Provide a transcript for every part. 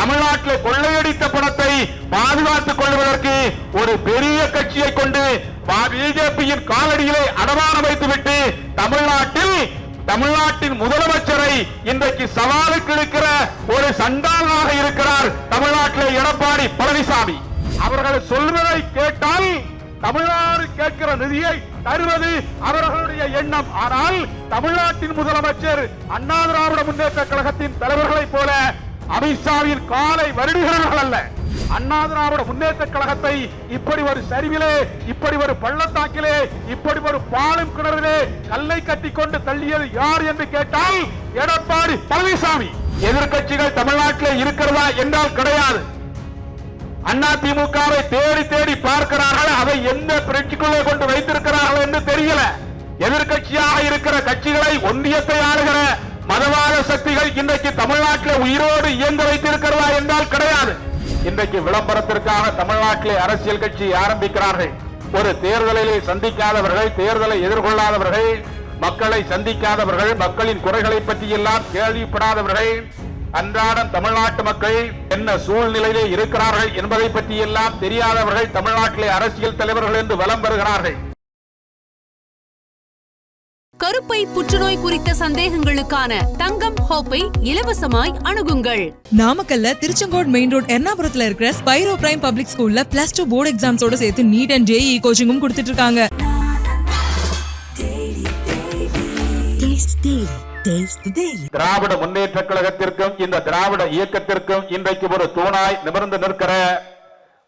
தமிழ்நாட்டில் கொள்ளையடித்த பணத்தை பாதுகாத்துக் கொள்வதற்கு ஒரு பெரிய கட்சியை கொண்டு பிஜேபியின் காலடியிலே அடமானம் வைத்துவிட்டு தமிழ்நாட்டில் தமிழ்நாட்டின் முதலமைச்சரை இன்றைக்கு சவாலுக்கு இருக்கிற ஒரு சண்டாளாக இருக்கிறார் தமிழ்நாட்டில் எடப்பாடி பழனிசாமி. அவர்கள் சொல்வதை கேட்டால் தமிழ்நாடு கேட்கிற நிதியை தருவது அவர்களுடைய எண்ணம். ஆனால் தமிழ்நாட்டின் முதலமைச்சர் அண்ணா திராவிட முன்னேற்ற கழகத்தின் தலைவர்களைப் போல அமித்ஷாவின் காலை வருடுகிறவர்கள் அல்ல. அண்ணா திராவிட முன்னேற்ற கழகத்தை இப்படி ஒரு சரிவிலே இப்படி ஒரு பள்ளத்தாக்கிலே இப்படி ஒரு பாலும் கிணறிலே கல்லை கட்டி கொண்டு தள்ளியது யார் என்று கேட்டால் எடப்பாடி பழனிசாமி. எதிர்கட்சிகள் தமிழ்நாட்டில் இருக்கிறதா என்றால் கிடையாது. அண்ணா திமுகவை தேடி தேடி பார்க்கிறார்கள் அதை எந்த புரட்சிக்குள்ளே கொண்டு வைத்திருக்கிறார்கள் என்று தெரியல. எதிர்கட்சியாக இருக்கிற கட்சிகளை ஒன்றியத்தை ஆளுகிற மதவாத சக்திகள் இன்றைக்கு தமிழ்நாட்டில் உயிரோடு இயங்க வைத்திருக்கிறதா என்றால் கிடையாது. இன்றைக்கு விளம்பரத்திற்காக தமிழ்நாட்டிலே அரசியல் கட்சி ஆரம்பிக்கிறார்கள். ஒரு தேர்தலிலே சந்திக்காதவர்கள் தேர்தலை எதிர்கொள்ளாதவர்கள் மக்களை சந்திக்காதவர்கள் மக்களின் குறைகளை பற்றி எல்லாம் கேள்விப்படாதவர்கள் அன்றாடம் தமிழ்நாட்டு மக்கள் என்ன சூழ்நிலையிலே இருக்கிறார்கள் என்பதை பற்றி எல்லாம் தெரியாதவர்கள் தமிழ்நாட்டிலே அரசியல் தலைவர்கள் என்று வலம் வருகிறார்கள். கருப்பை புற்றுநோய் குறித்த சந்தேகங்களுக்கான தங்கம் ஹோப்பை இலவசமாய் அணுகுங்கள். நாமக்கல்ல திருச்செங்கோடு மெயின் ரோட் எர்ணாபுரத்துல இருக்கிற ஸ்பைரோ பிரைம் பப்ளிக் ஸ்கூல்ல பிளஸ் டூ போர்டு எக்ஸாம்ஸோட சேர்த்து நீட் அண்ட் ஜேஇ கோச்சிங்கும் கொடுத்துட்டு இருக்காங்க. திராவிட முன்னேற்ற கழகத்திற்கும் இந்த திராவிட இயக்கத்திற்கும் இன்றைக்கு ஒரு தூணாய் நிமிர்ந்து நிற்கிற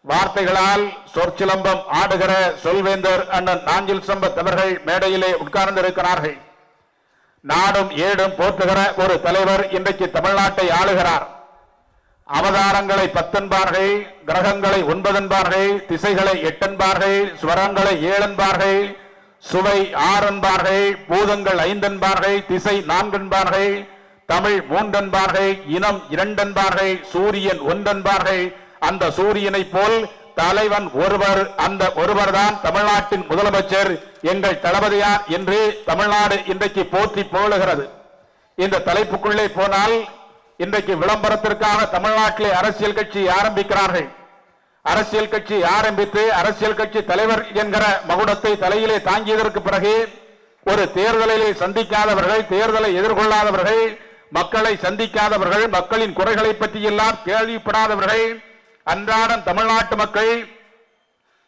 வார்த்தைகளால் சொற்சிலம்பம் ஆடுகிற சொல்வேந்தர் அண்ணன் நாஞ்சில் சம்பத் அவர்கள் மேடையிலே உட்கார்ந்திருக்கிறார்கள். நாடும் ஏடும் போற்றுகிற ஒரு தலைவர் இன்றைக்கு தமிழ்நாட்டை ஆளுகிறார். அவதாரங்களை பத்தென்பார்கள் கிரகங்களை ஒன்பதென்பார்கள் திசைகளை எட்டென்பார்கள் ஸ்வரங்களை ஏழென்பார்கள் சுவை ஆறென்பார்கள் பூதங்கள் ஐந்தென்பார்கள் திசை நான்கென்பார்கள் தமிழ் மூன்றென்பார்கள் இனம் இரண்டென்பார்கள் சூரியன் ஒன்றென்பார்கள் அந்த சூரியனை போல் தலைவன் ஒருவர் அந்த ஒருவர்தான் தமிழ்நாட்டின் முதலமைச்சர் எங்கள் தளபதியார் என்று தமிழ்நாடு இன்றைக்கு போற்றி புகழுகிறது. இந்த தலைப்புக்குள்ளே போனால் இன்றைக்கு விளம்பரத்திற்காக தமிழ்நாட்டிலே அரசியல் கட்சி ஆரம்பிக்கிறார்கள். அரசியல் கட்சி ஆரம்பித்து அரசியல் கட்சி தலைவர் என்கிற மகுடத்தை தலையிலே தாங்கியதற்கு பிறகு ஒரு தேர்தலிலே சந்திக்காதவர்கள் தேர்தலை எதிர்கொள்ளாதவர்கள் மக்களை சந்திக்காதவர்கள் மக்களின் குறைகளை பற்றியெல்லாம் கேள்விப்படாதவர்கள் அன்றாடம் தமிழ்நாட்டு மக்கள்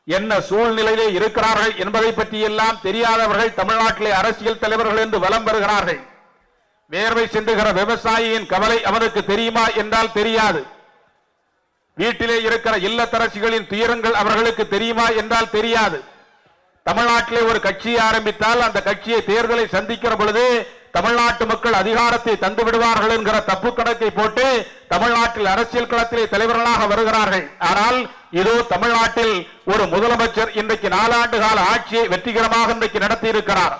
என்ன சூழ்நிலையிலே இருக்கிறார்கள் என்பதை பற்றி எல்லாம் தெரியாதவர்கள் தமிழ்நாட்டிலே அரசியல் தலைவர்கள் என்று வலம் வருகிறார்கள். வேர்வை சிந்துகிற விவசாயியின் கவலை அவனுக்கு தெரியுமா என்றால் தெரியாது. வீட்டிலே இருக்கிற இல்லத்தரசிகளின் துயரங்கள் அவர்களுக்கு தெரியுமா என்றால் தெரியாது. தமிழ்நாட்டிலே ஒரு கட்சியை ஆரம்பித்தால் அந்த கட்சியை தேர்தலை சந்திக்கிற பொழுது தமிழ்நாட்டு மக்கள் அதிகாரத்தை தந்து விடுவார்கள் என்கிற தப்பு கணக்கை போட்டு தமிழ்நாட்டில் அரசியல் களத்திலே தலைவர்களாக வருகிறார்கள். ஆனால் இதோ தமிழ்நாட்டில் ஒரு முதலமைச்சர் இன்றைக்கு நாலாண்டு கால ஆட்சியை வெற்றிகரமாக இன்றைக்கு நடத்தி இருக்கிறார்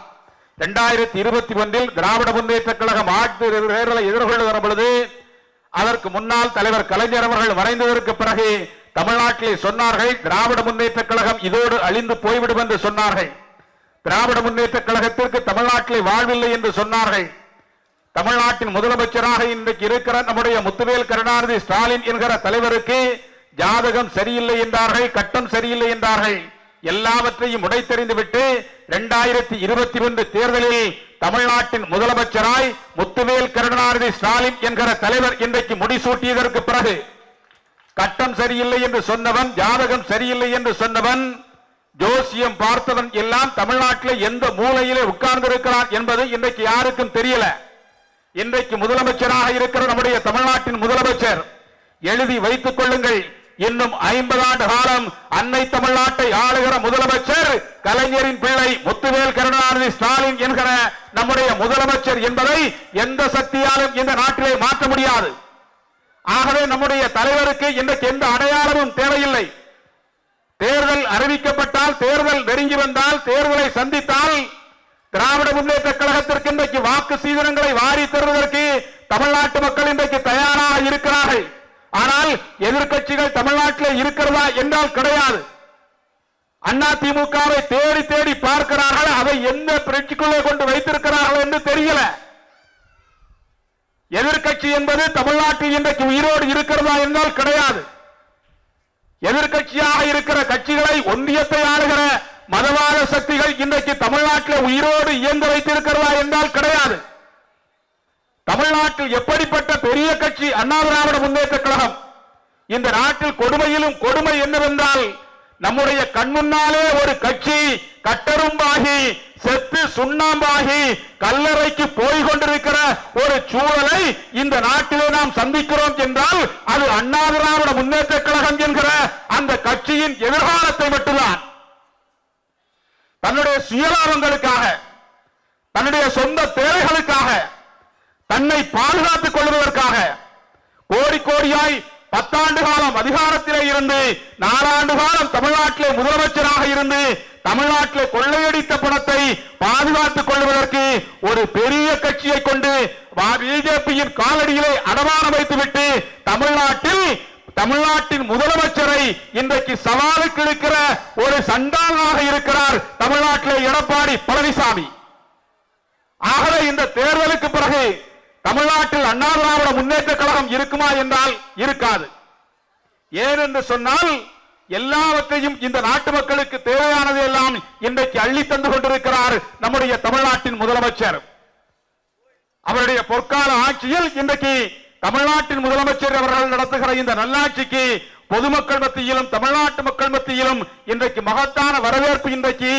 இரண்டாயிரத்தி இருபத்தி ஒன்றில் திராவிட முன்னேற்ற கழகம் ஆட்சி தேர்தலை எதிர்கொள்ளுகிற பொழுது அதற்கு முன்னால் தலைவர் கலைஞர் அவர்கள் மறைந்ததற்கு பிறகு தமிழ்நாட்டிலே சொன்னார்கள் திராவிட முன்னேற்ற கழகம் இதோடு அழிந்து போய்விடும் என்று சொன்னார்கள். திராவிட முன்னேற்ற கழகத்திற்கு தமிழ்நாட்டிலே வாழ்வில்லை என்று சொன்னார்கள். தமிழ்நாட்டின் முதலமைச்சராக இன்றைக்கு இருக்கிற நம்முடைய முத்துவேல் கருணாநிதி ஸ்டாலின் என்கிற தலைவருக்கு ஜாதகம் சரியில்லை என்றார்கள் கட்டம் சரியில்லை என்றார்கள். எல்லாவற்றையும் உடைத்தெறிந்துவிட்டு இரண்டாயிரத்தி இருபத்தி ஒன்று தேர்தலில் தமிழ்நாட்டின் முதலமைச்சராய் முத்துவேல் கருணாநிதி ஸ்டாலின் என்கிற தலைவர் இன்றைக்கு முடிசூட்டியதற்கு பிறகு கட்டம் சரியில்லை என்று சொன்னவன் ஜாதகம் சரியில்லை என்று சொன்னவன் ஜோசியம் பார்த்தவன் எல்லாம் தமிழ்நாட்டில் எந்த மூலையிலே உட்கார்ந்திருக்கிறான் என்பது இன்றைக்கு யாருக்கும் தெரியல. இன்றைக்கு முதலமைச்சராக இருக்கிற நம்முடைய தமிழ்நாட்டின் முதலமைச்சர் எழுதி வைத்துக் கொள்ளுங்கள். இன்னும் ஐம்பது ஆண்டு காலம் அன்னை தமிழ்நாட்டை ஆளுகிற முதலமைச்சர் கலைஞரின் பிள்ளை முத்துவேல் கருணாநிதி ஸ்டாலின் என்கிற நம்முடைய முதலமைச்சர் என்பதை எந்த சக்தியாலும் இந்த நாட்டிலே மாற்ற முடியாது. ஆகவே நம்முடைய தலைவருக்கு இன்றைக்கு எந்த அடையாளமும் தேவையில்லை. தேர்தல் அறிவிக்கப்பட்டால் தேர்தல் நெருங்கி வந்தால் தேர்தலை சந்தித்தால் திராவிட முன்னேற்ற கழகத்திற்கு இன்றைக்கு வாக்கு சீதனங்களை வாரி தருவதற்கு தமிழ்நாட்டு மக்கள் இன்றைக்கு தயாராக இருக்கிறார்கள். ஆனால் எதிர்க்கட்சிகள் தமிழ்நாட்டில் இருக்கிறதா என்றால் கிடையாது. அண்ணா திமுகவை தேடி தேடி பார்க்கிறார்கள். அதை எந்த புரட்சிக்குள்ளே கொண்டு வைத்திருக்கிறார்கள் என்று தெரியல. எதிர்க்கட்சி என்பது தமிழ்நாட்டில் இன்றைக்கு உயிரோடு இருக்கிறதா என்றால் கிடையாது. எதிர்கட்சியாக இருக்கிற கட்சிகளை ஒன்றியத்தை ஆளுகிற மதவாத சக்திகள் இன்றைக்கு தமிழ்நாட்டில் உயிரோடு இயங்க வைத்திருக்கிறதா என்றால் கிடையாது. தமிழ்நாட்டில் எப்படிப்பட்ட பெரிய கட்சி அண்ணா திராவிட முன்னேற்ற கழகம்? இந்த நாட்டில் கொடுமையிலும் கொடுமை என்னவென்றால் நம்முடைய கண்முன்னாலே ஒரு கட்சி கட்டரும்பாகி செத்து சுண்ணாம்பாகி கல்லறைக்கு போய் கொண்டிருக்கிற ஒரு சூழலை இந்த நாட்டிலே நாம் சந்திக்கிறோம் என்றால் அது அண்ணா திராவிட முன்னேற்ற கழகம் என்கிற அந்த கட்சியின் எதிர்காலத்தை மட்டும்தான். தன்னுடைய சுயலாபங்களுக்காக தன்னுடைய சொந்த தேவைகளுக்காக தன்னை பாதுகாத்துக் கொள்வதற்காக கோடி கோடியாய் பத்தாண்டு காலம் அதிகாரத்திலே இருந்து நாலாண்டு காலம் தமிழ்நாட்டிலே முதலமைச்சராக இருந்து தமிழ்நாட்டில் கொள்ளையடித்த பணத்தை பாதுகாத்துக் கொள்வதற்கு ஒரு பெரிய கட்சியை கொண்டு பிஜேபியின் காலடியிலே அடமானம் வைத்துவிட்டு தமிழ்நாட்டில் தமிழ்நாட்டின் முதலமைச்சரை இன்றைக்கு சவாலுக்கு இருக்கிற ஒரு சண்டாளனாக இருக்கிறார் தமிழ்நாட்டில் எடப்பாடி பழனிசாமி. ஆகவே இந்த தேர்தலுக்கு பிறகு தமிழ்நாட்டில் அண்ணா திராவிட முன்னேற்ற கழகம் இருக்குமா என்றால் இருக்காது. ஏன் என்று சொன்னால் எல்லாவற்றையும் இந்த நாட்டு மக்களுக்கு தேவையானது எல்லாம் இன்றைக்கு அள்ளி தந்து கொண்டிருக்கிறார் நம்முடைய தமிழ்நாட்டின் முதலமைச்சர். அவருடைய பொற்கால ஆட்சியில் இன்றைக்கு தமிழ்நாட்டின் முதலமைச்சர் அவர்கள் நடத்துகிற இந்த நல்லாட்சிக்கு பொதுமக்கள் மத்தியிலும் தமிழ்நாட்டு மக்கள் மத்தியிலும் இன்றைக்கு மகத்தான வரவேற்பு இன்றைக்கு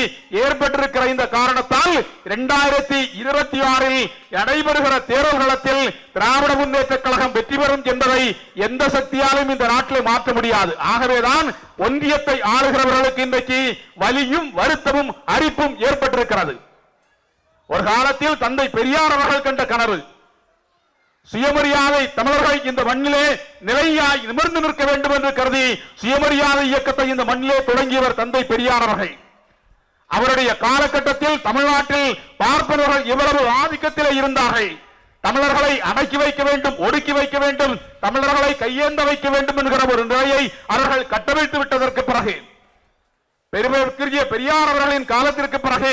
ஏற்பட்டிருக்கிற இந்த காரணத்தால் இரண்டாயிரத்தி இருபத்தி ஆறில் நடைபெறுகிற தேர்தல்களத்தில் திராவிட முன்னேற்ற கழகம் வெற்றி பெறும் என்பதை எந்த சக்தியாலும் இந்த நாட்டில் மாற்ற முடியாது. ஆகவேதான் ஒன்றியத்தை ஆளுகிறவர்களுக்கு இன்றைக்கு வலியும் வருத்தமும் அரிப்பும் ஏற்பட்டிருக்கிறது. ஒரு காலத்தில் தந்தை பெரியார் அவர்கள் கண்ட கனவு சுயமரியாதை தமிழர்கள் இந்த மண்ணிலே நிலையாய் நிமிர்ந்து நிற்க வேண்டும் என்று கருதி சுயமரியாதை இயக்கத்தை இந்த மண்ணிலே தொடங்கியவர் தந்தை பெரியார் அவர்கள். அவருடைய காலகட்டத்தில் தமிழ்நாட்டில் பார்ப்பவர்கள் இவ்வளவு ஆதிக்கத்திலே இருந்தார்கள். தமிழர்களை அடக்கி வைக்க வேண்டும் ஒடுக்கி வைக்க வேண்டும் தமிழர்களை கையேந்த வைக்க வேண்டும் என்கிற ஒரு நிலையை அவர்கள் கட்டமைத்து விட்டதற்கு பிறகு பெருமைக்குரிய பெரியார் அவர்களின் காலத்திற்கு பிறகு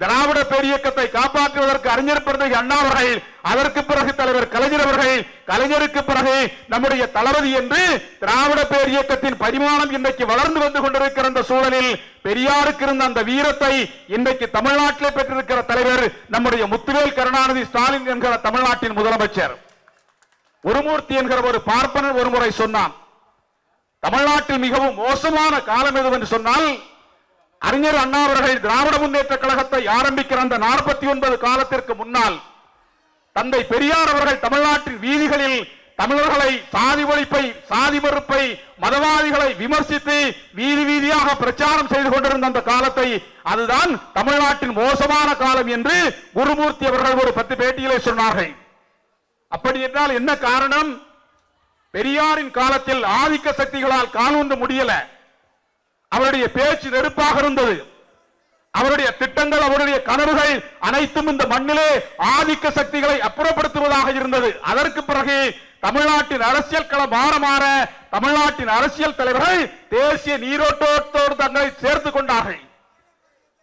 திராவிட பேரியக்கத்தை காப்பாற்றுவதற்கு அறிஞர் பிறந்தகை அண்ணா அவர்கள் அதற்கு பிறகு தலைவர் கலைஞர் அவர்கள் கலைஞருக்கு பிறகு நம்முடைய தளபதி என்று திராவிட பேரியக்கத்தின் பரிமாணம் இன்றைக்கு வளர்ந்து வந்து கொண்டிருக்கிற அந்த சூழலில் பெரியாருக்கு இருந்த அந்த வீரத்தை இன்றைக்கு தமிழ்நாட்டிலே பெற்றிருக்கிற தலைவர் நம்முடைய முத்துவேல் கருணாநிதி ஸ்டாலின் என்கிற தமிழ்நாட்டின் முதலமைச்சர். குருமூர்த்தி என்கிற ஒரு பார்ப்பனர் ஒரு முறை சொன்னான் தமிழ்நாட்டில் மிகவும் மோசமான காலம் எது என்று சொன்னால் அறிஞர் அண்ணா அவர்கள் திராவிட முன்னேற்ற கழகத்தை ஆரம்பிக்கிற அந்த நாற்பத்தி ஒன்பது காலத்திற்கு முன்னால் தந்தை பெரியார் அவர்கள் தமிழ்நாட்டின் வீதிகளில் தமிழர்களை சாதி ஒழிப்பை சாதி மறுப்பை மதவாதிகளை விமர்சித்து வீதி வீதியாக பிரச்சாரம் செய்து கொண்டிருந்த அந்த காலத்தை அதுதான் தமிழ்நாட்டின் மோசமான காலம் என்று குருமூர்த்தி அவர்கள் ஒரு பத்து பேட்டியிலே சொன்னார்கள். அப்படி என்றால் என்ன காரணம்? பெரியாரின் காலத்தில் ஆதிக்க சக்திகளால் காலூன்ற முடியல. அவருடைய பேச்சு நெருப்பாக இருந்தது. அவருடைய திட்டங்கள் அவருடைய கனவுகள் அனைத்தும் இந்த மண்ணிலே ஆதிக்க சக்திகளை அப்புறப்படுத்துவதாக இருந்தது. அதற்கு பிறகு தமிழ்நாட்டின் அரசியல் களம் மாற மாற தமிழ்நாட்டின் அரசியல் தலைவர்கள் தேசிய நீரோட்டத்தோடு தங்களை சேர்த்துக் கொண்டார்கள்.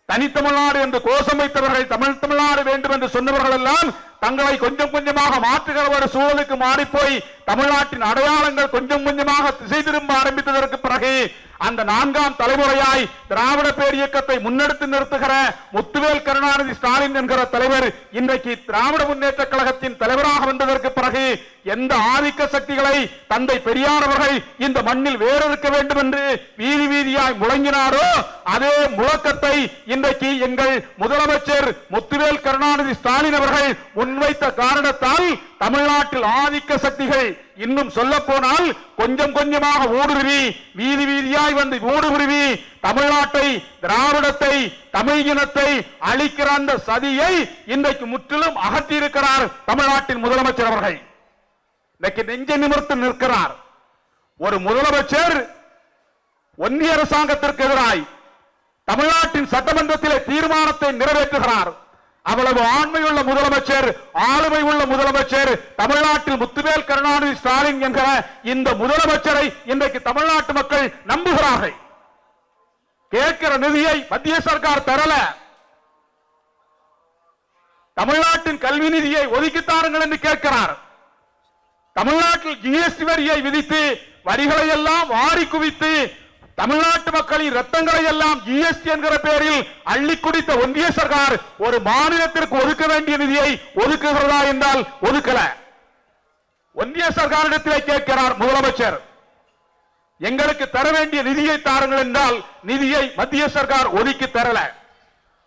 தனித்தமிழ்நாடு என்று கோஷம் வைத்தவர்கள் தமிழ் தமிழ்நாடு வேண்டும் என்று சொன்னவர்கள் எல்லாம் தங்களை கொஞ்சம் கொஞ்சமாக மாற்றுகிற ஒரு சூழலுக்கு மாறிப்போய் தமிழ்நாட்டின் அடையாளங்கள் கொஞ்சம் கொஞ்சமாக திசை திரும்ப ஆரம்பித்ததற்கு பிறகு அந்த நான்காம் தலைமுறையாய் திராவிட பேர் இயக்கத்தை முன்னெடுத்து நிறுத்துகிற முத்துவேல் கருணாநிதி ஸ்டாலின் என்கிற தலைவர் இன்றைக்கு திராவிட முன்னேற்ற கழகத்தின் தலைவராக வந்ததற்கு பிறகு எந்த ஆதிக்க சக்திகளை தந்தை பெரியார் அவர்கள் இந்த மண்ணில் வேறறுக்க வேண்டும் என்று வீதி வீதியாய் முழங்கினாரோ அதே முழக்கத்தை இன்றைக்கு எங்கள் முதலமைச்சர் முத்துவேல் கருணாநிதி ஸ்டாலின் அவர்கள் முன்வைத்த காரணத்தால் தமிழ்நாட்டில் ஆதிக்க சக்திகள் இன்னும் சொல்ல போனால் கொஞ்சம் கொஞ்சமாக ஊடுருவி வீதி வீதியாய் வந்து ஊடுருவி தமிழ்நாட்டை திராவிடத்தை தமிழ் இனத்தை அழிக்கிற அந்த சதியை இன்றைக்கு முற்றிலும் அகற்றியிருக்கிறார் தமிழ்நாட்டின் முதலமைச்சர் அவர்கள். இன்னைக்கு நெஞ்ச நிமிர்த்து நிற்கிறார். ஒரு முதலமைச்சர் ஒன்றிய அரசாங்கத்திற்கு எதிராய் தமிழ்நாட்டின் சட்டமன்றத்திலே தீர்மானத்தை நிறைவேற்றுகிறார். அவ்வளவு ஆண்மையுள்ள முதலமைச்சர் ஆளுமை உள்ள முதலமைச்சர் தமிழ்நாட்டில் முத்துவேல் கருணாநிதி ஸ்டாலின் என்கிற இந்த முதலமைச்சரை இன்றைக்கு தமிழ்நாட்டு மக்கள் நம்புகிறார்கள். கேட்கிற நிதியை மத்திய சர்க்கார் தரல. தமிழ்நாட்டின் கல்வி நிதியை ஒதுக்கித்தாருங்கள் என்று கேட்கிறார். தமிழ்நாட்டில் ஜிஎஸ்டி வரியை விதித்து வரிகளை எல்லாம் வாரி குவித்து தமிழ்நாட்டு மக்களின் ரத்தங்களை எல்லாம் ஜிஎஸ்டி என்கிற பெயரில் அள்ளி குடித்த ஒன்றிய சர்க்கார் ஒரு மாநிலத்திற்கு ஒதுக்க வேண்டிய நிதியை ஒதுக்குகிறதா என்றால் ஒதுக்கல. ஒன்றிய சர்க்காரிடத்திலே கேட்கிறார் முதலமைச்சர். எங்களுக்கு தர வேண்டிய நிதியை தாருங்கள் என்றால் நிதியை மத்திய சர்க்கார் ஒதுக்கி தரல.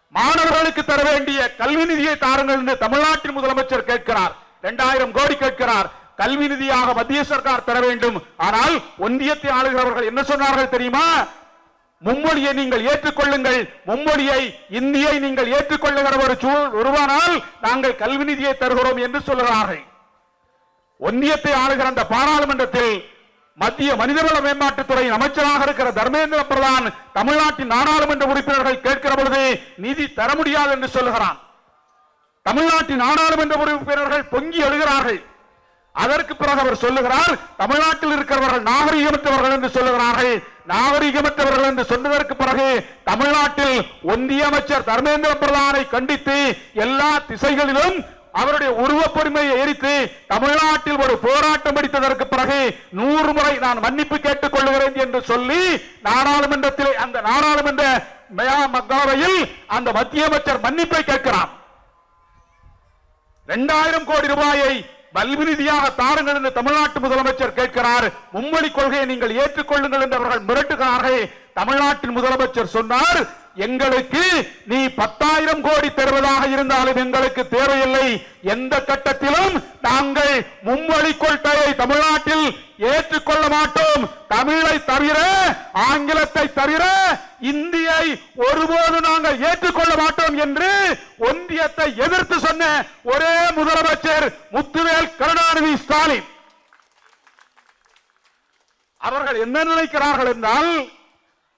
மாணவர்களுக்கு தர வேண்டிய கல்வி நிதியை தாருங்கள் என்று தமிழ்நாட்டின் முதலமைச்சர் கேட்கிறார். இரண்டாயிரம் கோடி கேட்கிறார். கல்வி நிதியாக மத்திய சர்க்கார் தர வேண்டும். ஆனால் ஒன்றியத்தை ஆளுகிறவர்கள் என்ன சொன்னார்கள் தெரியுமா? மும்மொழியை நீங்கள் ஏற்றுக்கொள்ளுங்கள். மும்மொழியை இந்தியை நீங்கள் ஏற்றுக்கொள்ளுகிற ஒரு சூழல் உருவானால் நாங்கள் கல்வி நிதியை தருகிறோம் என்று சொல்கிறார்கள் ஒன்றியத்தை ஆளுகிற அந்த பாராளுமன்றத்தில் மத்திய மனிதவள மேம்பாட்டுத்துறையின் அமைச்சராக இருக்கிற தர்மேந்திர பிரதான் தமிழ்நாட்டின் நாடாளுமன்ற உறுப்பினர்கள் கேட்கிற பொழுது நிதி தர முடியாது என்று சொல்லுகிறான். தமிழ்நாட்டின் நாடாளுமன்ற உறுப்பினர்கள் பொங்கி எழுகிறார்கள். அதற்கு பிறகு அவர் சொல்லுகிறார் தமிழ்நாட்டில் இருக்கிறவர்கள் நாகரிகமற்றவர்கள் என்று சொல்லுகிறார்கள். நாகரிகமற்றவர்கள் என்று சொன்னதற்கு பிறகு தமிழ்நாட்டில் ஒன்றிய அமைச்சர் தர்மேந்திர பிரதானை கண்டித்து எல்லா திசைகளிலும் அவருடைய உருவப்பொருமையை எரித்து தமிழ்நாட்டில் ஒரு போராட்டம் அடித்ததற்கு பிறகு நூறு முறை நான் மன்னிப்பு கேட்டுக் கொள்கிறேன் என்று சொல்லி நாடாளுமன்றத்தில் அந்த நாடாளுமன்ற மக்களவையில் அந்த மத்திய அமைச்சர் மன்னிப்பை கேட்கிறார். இரண்டாயிரம் கோடி ரூபாயை கல்வி தாருங்கள் என்று தமிழ்நாட்டு முதலமைச்சர் கேட்கிறார். மும்மொழி கொள்கையை நீங்கள் ஏற்றுக்கொள்ளுங்கள் என்று அவர்கள் மிரட்டுகிறார்கள். தமிழ்நாட்டின் முதலமைச்சர் சொன்னார் எங்களுக்கு நீ பத்தாயிரம் கோடி தருவதாக இருந்தாலும் எங்களுக்கு தேவையில்லை. எந்த கட்டத்திலும் நாங்கள் மும்மொழி கொள்கையை தமிழ்நாட்டில் ஏற்றுக்கொள்ள மாட்டோம். தமிழை தவிர ஆங்கிலத்தை தவிர இந்தியை ஒருபோது நாங்கள் ஏற்றுக்கொள்ள மாட்டோம் என்று ஒன்றியத்தை எதிர்த்து சொன்ன ஒரே முதலமைச்சர் முத்துவேல் கருணாநிதி ஸ்டாலின். அவர்கள் என்ன நினைக்கிறார்கள் என்றால்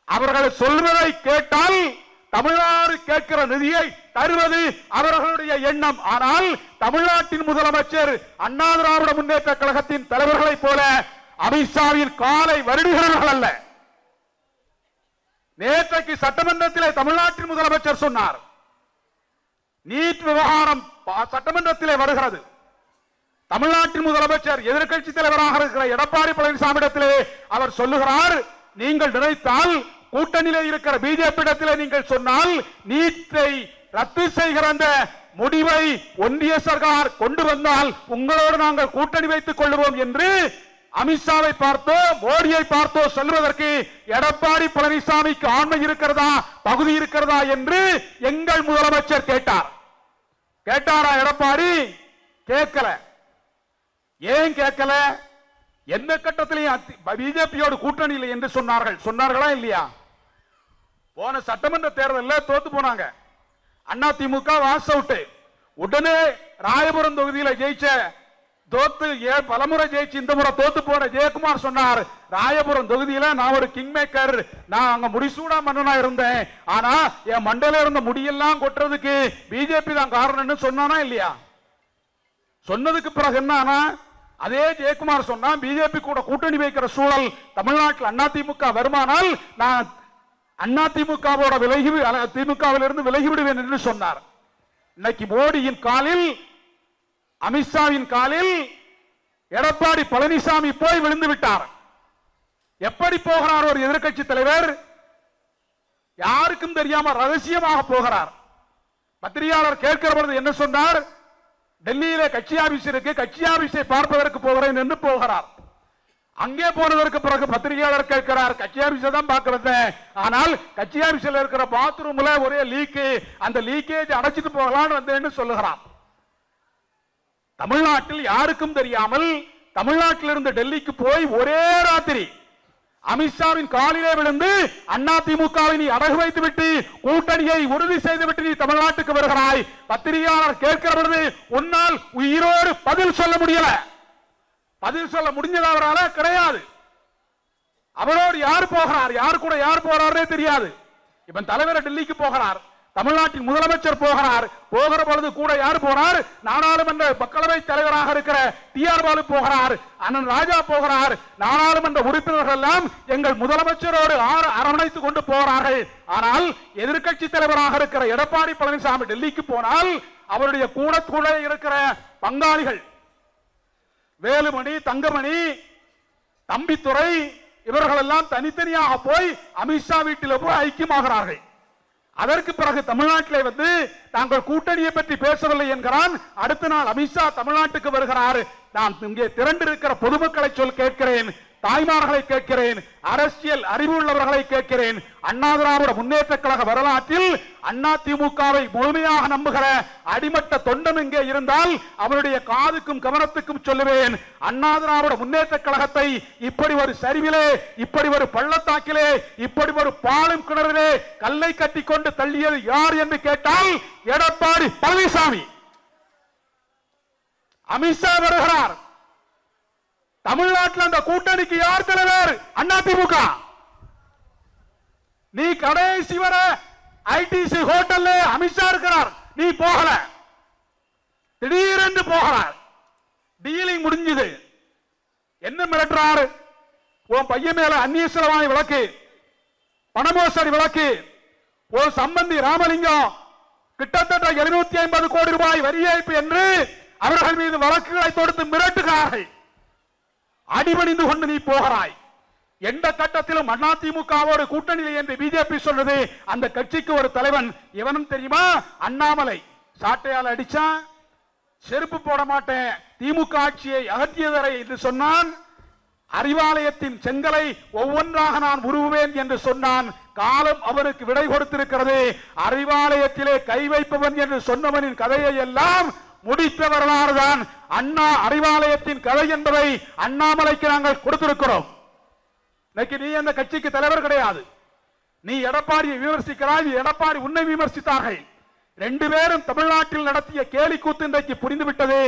அவர்கள் சொல்வதை கேட்டால் தமிழ்நாடு கேட்கிற நிதியை தருவது அவர்களுடைய எண்ணம். ஆனால் தமிழ்நாட்டின் முதலமைச்சர் அண்ணா திராவிட முன்னேற்ற கழகத்தின் தலைவர்களைப் போல அமித்ஷாவின் காலை வருடுகிறவர்கள் அல்ல. நேற்றைக்கு சட்டமன்றத்திலே தமிழ்நாட்டின் முதலமைச்சர் சொன்னார். நீட் விவகாரம் பா- சட்டமன்றத்திலே வருகிறது. தமிழ்நாட்டின் முதலமைச்சர் எதிர்க்கட்சி தலைவராக இருக்கிற எடப்பாடி பழனிசாமியிடத்திலே அவர் சொல்லுகிறார் நீங்கள் நினைத்தால் கூட்டணியிலே இருக்கிற பிஜேபி இடத்திலே நீங்கள் சொன்னால் நீட்டை ரத்து செய்கிற அந்த முடிவை ஒன்றிய சர்க்கார் கொண்டு வந்தால் உங்களோடு நாங்கள் கூட்டணி வைத்துக் கொள்வோம் என்று அமித்ஷாவை பார்த்தோ மோடியை பார்த்தோ சொல்வதற்கு எடப்பாடி பழனிசாமிக்கு ஆண்மை இருக்கிறதா தகுதி இருக்கிறதா என்று எங்கள் முதலமைச்சர் கேட்டார். கேட்டாரா எடப்பாடி? கேட்கல. ஏன் கேட்கல? எந்த கட்டத்திலையும் பிஜேபியோட கூட்டணி இல்லை என்று சொன்னார்கள். சொன்னார்களா இல்லையா? போன சட்டமன்ற தேர்தலில் தோத்து போனாங்க. அண்ணா திமுக வாஸ் அவுட் உடனே ராயபுரம் தொகுதியில ஜெயிச்ச தோத்து ஏ பலமுறை ஜெயிச்சு இந்த முறை தோத்து போன ஜெயக்குமார் சொன்னார். ராயபுரம் தொகுதியில நான் ஒரு கிங் மேக்கர் நான் அங்க முடிசூடா மன்னனா இருந்தேன். ஆனா என் மண்டல இருந்த முடியெல்லாம் கொட்டுறதுக்கு பிஜேபி தான் காரணம்னு சொன்னானா இல்லையா? சொன்னதுக்கு பிறகு என்ன அதே ஜெயக்குமார் சொன்னா பிஜேபி கூட கூட்டணி வைக்கிற சூழல் தமிழ்நாட்டில் அதிமுக வருமானால் நான் அதிமுகவோட விலகி திமுகவிலிருந்து விலகி விடுவேன் என்று சொன்னார். இன்னைக்கு மோடியின் காலில் அமித்ஷாவின் காலில் எடப்பாடி பழனிசாமி போய் விழுந்து விட்டார். எப்படி போகிறார் ஒரு எதிர்க்கட்சி தலைவர்? யாருக்கும் தெரியாம ரகசியமாக போகிறார். பத்திரிகையாளர் கேட்கிற பொழுது என்ன சொன்னார்? டெல்லியில கட்சி ஆபீஸ் இருக்கு கட்சி ஆபீஸை பார்ப்பதற்கு போகிறேன் என்று போகிறார். அங்கே போனதற்கு பிறகு பத்திரிகையாளர் கேட்கிறார் கட்சி ஆபீஸை தான் பார்க்கிறது. ஆனால் கட்சி ஆபீஸ்ல இருக்கிற பாத்ரூம்ல ஒரே லீக்கு அந்த லீக்கேஜ் அடைச்சிட்டு போகலாம்னு வந்தேன்னு சொல்லுகிறான் தமிழ்நாட்டில் யாருக்கும் தெரியாமல் தமிழ்நாட்டில் இருந்து டெல்லிக்கு போய் ஒரே ராத்திரி அமித்ஷாவின் காலிலே விழுந்து அண்ணா திமுகவை நீ அடகு வைத்து விட்டு கூட்டணியை உறுதி செய்து விட்டு நீ தமிழ்நாட்டுக்கு வருகிறாய். பத்திரிகையாளர் கேட்கிற பொழுது உன்னால் உயிரோடு பதில் சொல்ல முடியல. பதில் சொல்ல முடிஞ்சது அவரால் கிடையாது. அவரோடு யார் போகிறார்? யார் கூட யார் போறாரே தெரியாது. இவன் தலைவர் டெல்லிக்கு போகிறார். தமிழ்நாட்டின் முதலமைச்சர் போகிறார். போகிற பொழுது கூட யார் போறார் நாடாளுமன்ற மக்களவை தலைவராக இருக்கிற டி ஆர் பாலு போகிறார். அண்ணன் ராஜா போகிறார். நாடாளுமன்ற உறுப்பினர்கள் எல்லாம் எங்கள் முதலமைச்சரோடு ஆர- அரவணைத்துக் கொண்டு போகிறார்கள். ஆனால் எதிர்க்கட்சி தலைவராக இருக்கிற எடப்பாடி பழனிசாமி டெல்லிக்கு போனால் அவருடைய கூட கூட இருக்கிற பங்காளிகள் வேலுமணி தங்கமணி தம்பித்துறை இவர்கள் எல்லாம் தனித்தனியாக போய் அமித்ஷா வீட்டில் போய் ஐக்கியமாகிறார்கள். அதற்கு பிறகு தமிழ்நாட்டிலே வந்து தாங்கள் கூட்டணியை பற்றி பேசவில்லை என்கிறான். அடுத்த நாள் அமித்ஷா தமிழ்நாட்டுக்கு வருகிறார். நான் இங்கே திரண்டிருக்கிற பொதுமக்களை சொல் கேட்கிறேன். தாய்மார்களை கேட்கிறேன் அரசியல் அறிவு உள்ளவர்களை கேட்கிறேன். அண்ணா திராவிட முன்னேற்ற கழக வரலாற்றில் அண்ணா திமுகவை முழுமையாக நம்புகிற அடிமட்ட தொண்டன் இங்கே இருந்தால் அவருடைய காதுக்கும் கவனத்துக்கும் சொல்லுவேன். அண்ணா திராவிட முன்னேற்ற கழகத்தை இப்படி ஒரு சரிவிலே இப்படி ஒரு பள்ளத்தாக்கிலே இப்படி ஒரு பாலும் கிணறிலே கல்லை கட்டி கொண்டு தள்ளியது யார் என்று கேட்டால் எடப்பாடி பழனிசாமி. அமித்ஷா வருகிறார். தமிழ்நாட்டில் அந்த கூட்டணிக்கு யார் தலைவர்? அண்ணா திமுக நீ கடைசி வர ஐடிசி ஹோட்டல்ல அமித்ஷா இருக்கிறார். நீ போகல. திடீரென்று போகிறார் டீலிங் முடிஞ்சது. என்ன மிரட்டுறாரு? உன் பையன் மேல அந்நிய செலவாணி விளக்கு. பணமோசடி விளக்கு. ஒரு சம்பந்தி ராமலிங்கம் கிட்டத்தட்ட 750 ஐம்பது கோடி ரூபாய் வரி ஏய்ப்பு என்று அவர்கள் மீது வழக்குகளை தொடுத்து மிரட்டுகிறார்கள். அடிபணிந்து கொண்டு நீ போகிறாய். எந்த கட்டத்திலும் அதிமுகவோடு கூட்டணியில் என்று பிஜேபி சொல்றது அந்த கட்சிக்கு ஒரு தலைவன். இவனும் தெரியுமா? அண்ணாமலை. சாட்டையால் அடிச்சா செருப்பு போட மாட்டேன். திமுக ஆட்சியை அகற்றியதரை என்று சொன்னான். அறிவாலயத்தின் செங்கலை ஒவ்வொன்றாக நான் உருவுவேன் என்று சொன்னான். காலம் அவருக்கு விடை கொடுத்திருக்கிறது. அறிவாலயத்திலே கை வைப்பவன் என்று சொன்னவனின் கதையை எல்லாம் முடித்த வரலாறுதான் அண்ணா அறிவாலயத்தின் கதை என்பதை அண்ணாமலைக்கு நாங்கள் கொடுத்திருக்கிறோம். இன்னைக்கு நீ அந்த கட்சிக்கு தலைவர் கிடையாது. நீ எடப்பாடியை விமர்சிக்கிறாய் எடப்பாடி உன்னை விமர்சித்தார்கள். ரெண்டு பேரும் தமிழ்நாட்டில் நடத்திய கேலி கூத்து இன்றைக்கு புரிந்துவிட்டது.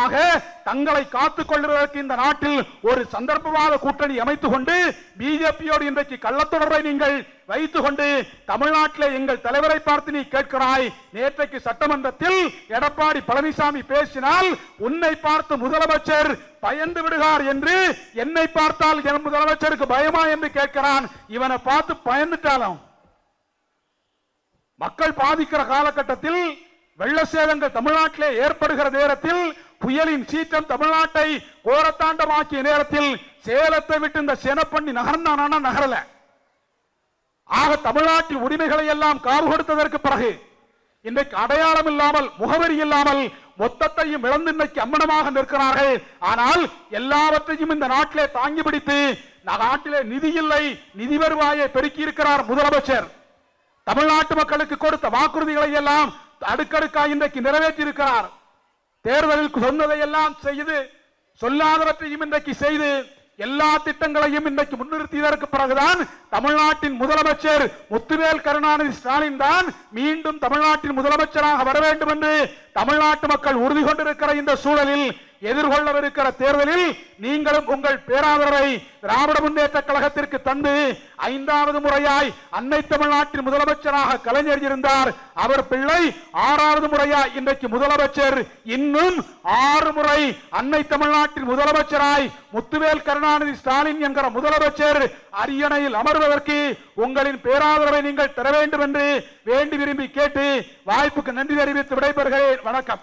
ஆக தங்களை காத்துக் கொள்வதற்கு இந்த நாட்டில் ஒரு சந்தர்ப்பவாத கூட்டணி அமைத்துக் கொண்டு பிஜேபியோடு இன்றைக்கு கள்ளத்தொடர்பை நீங்கள் வைத்துக் கொண்டு தமிழ்நாட்டிலே எங்கள் தலைவரை பார்த்து நீ கேட்கிறாய். நேற்றைக்கு சட்டமன்றத்தில் எடப்பாடி பழனிசாமி பேசினால் உன்னை பார்த்து முதலமைச்சர் பயந்து விடுகார் என்று என்னை பார்த்தால் என் முதலமைச்சருக்கு பயமா என்று கேட்கிறான். இவனை பார்த்து பயந்துட்டாலும் மக்கள் பாதிக்கிற காலகட்டத்தில் வெள்ள சேதங்கள் தமிழ்நாட்டிலே ஏற்படுகிற நேரத்தில் புயலின் சீற்றம் தமிழ்நாட்டை கோரத்தாண்டமாக்கிய நேரத்தில் சேலத்தை விட்டு இந்த செனப்பண்ணி நகர்ந்தானா நகரல. ஆக தமிழ்நாட்டின் உரிமைகளை எல்லாம் காவு கொடுத்ததற்கு பிறகு இன்றைக்கு அடையாளம் இல்லாமல் முகவரி இல்லாமல் மொத்தத்தையும் இழந்து இன்னைக்கு அம்மனமாக நிற்கிறார்கள். ஆனால் எல்லாவற்றையும் இந்த நாட்டிலே தாங்கி பிடித்து நாட்டிலே நிதி இல்லை நிதி வருவாயை பெருக்கி இருக்கிறார் முதலமைச்சர். தமிழ்நாட்டு மக்களுக்கு கொடுத்த வாக்குறுதிகளை எல்லாம் அடுக்கடுக்காக இன்றைக்கு நிறைவேற்றி இருக்கிறார் தேர்தலில் சொன்னதை எல்லாம் செய்து சொல்லாதவற்றையும் இன்றைக்கு செய்து எல்லா திட்டங்களையும் இன்றைக்கு முன்னிறுத்தியதற்கு பிறகுதான் தமிழ்நாட்டின் முதலமைச்சர் முத்துவேல் கருணாநிதி ஸ்டாலின் தான் மீண்டும் தமிழ்நாட்டின் முதலமைச்சராக வர வேண்டும் என்று தமிழ்நாட்டு மக்கள் உறுதி கொண்டிருக்கிற இந்த சூழலில் எதிர்கொள்ளவிருக்கிற தேர்தலில் நீங்களும் உங்கள் பேராதரவை திராவிட முன்னேற்ற கழகத்திற்கு தந்து ஐந்தாவது முறையாய் அன்னை தமிழ்நாட்டின் முதலமைச்சராக கலைஞர் இருந்தார். அவர் பிள்ளை ஆறாவது முறையாய் இன்றைக்கு முதலமைச்சர். இன்னும் ஆறு முறை அன்னை தமிழ்நாட்டின் முதலமைச்சராய் முத்துவேல் கருணாநிதி ஸ்டாலின் என்கிற முதலமைச்சர் அரியணையில் அமர்வதற்கு உங்களின் பேராதரவை நீங்கள் தர வேண்டும் என்று வேண்டி விரும்பி கேட்டு வாய்ப்புக்கு நன்றி தெரிவித்து விடைபெறுகிறேன். வணக்கம்.